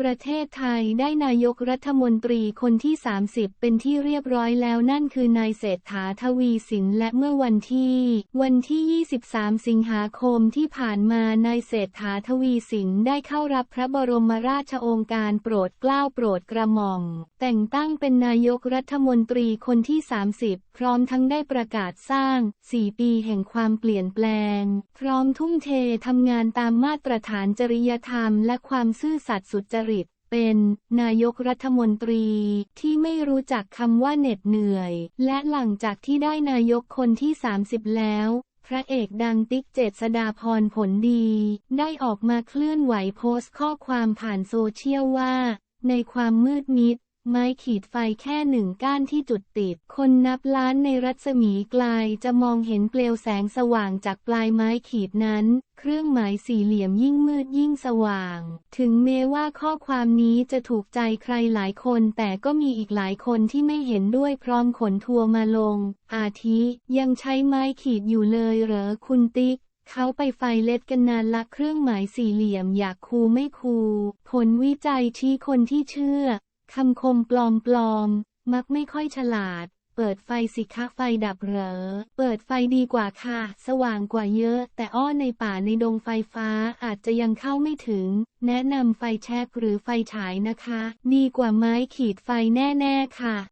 ประเทศไทยได้นายกรัฐมนตรีคนที่ 30 เป็นที่เรียบร้อยแล้วนั่นคือนายเศรษฐาทวีสินและเมื่อวันที่ วันที่ 23 สิงหาคมที่ผ่านมานายเศรษฐาทวีสินได้เข้ารับพระบรมราชโองการโปรดเกล้าโปรดกระหม่อม แต่งตั้งเป็นนายกรัฐมนตรีคนที่ 30 พร้อมทั้งได้ประกาศสร้าง 4 ปีแห่งความเปลี่ยนแปลง พร้อมทุ่มเททำงานตามมาตรฐานจริยธรรม และความซื่อสัตย์สุจริตเป็นนายกรัฐมนตรีที่ไม่รู้จักคำว่าเหน็ดเหนื่อย และหลังจากที่ได้นายกคนที่ 30 แล้วพระเอกดังติ๊กเจษดาพรผลดี ได้ออกมาเคลื่อนไหวโพสต์ข้อความผ่านโซเชียลว่า ในความมืดมิด ไม้ขีดไฟแค่หนึ่งก้านที่จุดติด คนนับล้านในรัศมีไกลจะมองเห็นเปลวแสงสว่างจากปลายไม้ขีดนั้น เครื่องหมายสี่เหลี่ยมยิ่งมืดยิ่งสว่าง ถึงแม้ว่าข้อความนี้จะถูกใจใครหลายคน แต่ก็มีอีกหลายคนที่ไม่เห็นด้วยพร้อมขนทัวร์มาลง อาทิยังใช้ไม้ขีดอยู่เลยเหรอคุณติ๊กเขาไปไฟเล็ดกันนานละเครื่องหมายสี่เหลี่ยมอยากคูไม่คู ผลวิจัยชี้คนที่เชื่อ คำคมปลอมปลอมๆมักไม่ค่อยฉลาด เปิดไฟสิคะไฟดับเหรอ เปิดไฟดีกว่าค่ะ สว่างกว่าเยอะ แต่อ้อในป่าในดงไฟฟ้าอาจจะยังเข้าไม่ถึง แนะนำไฟแช็กหรือไฟฉายนะคะ ดีกว่าไม้ขีดไฟแน่ ๆ ค่ะ